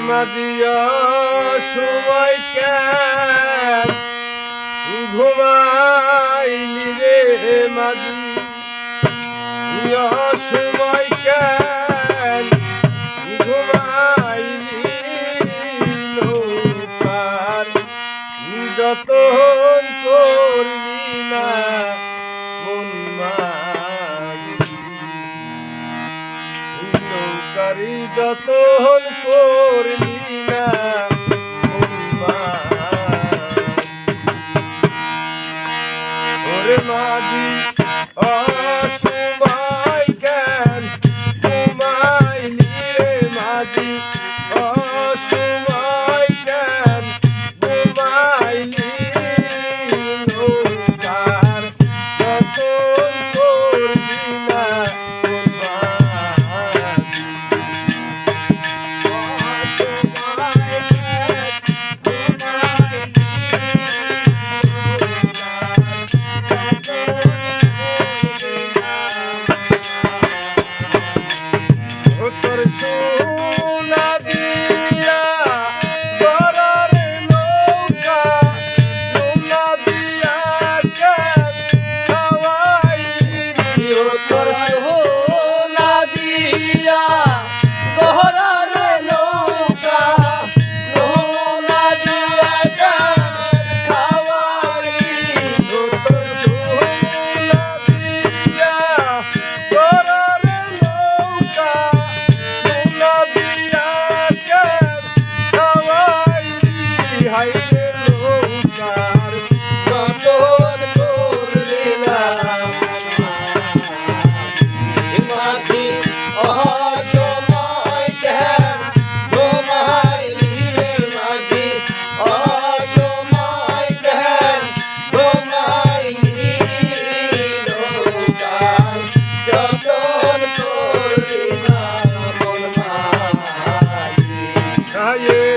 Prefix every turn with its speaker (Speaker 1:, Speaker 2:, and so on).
Speaker 1: মাদিয়া সবাইকে ঘুমাইলি রে মাদি ইয়া সবাইকে ঘুমাইলি যতন করবি না যতন করলি না Ah, yeah.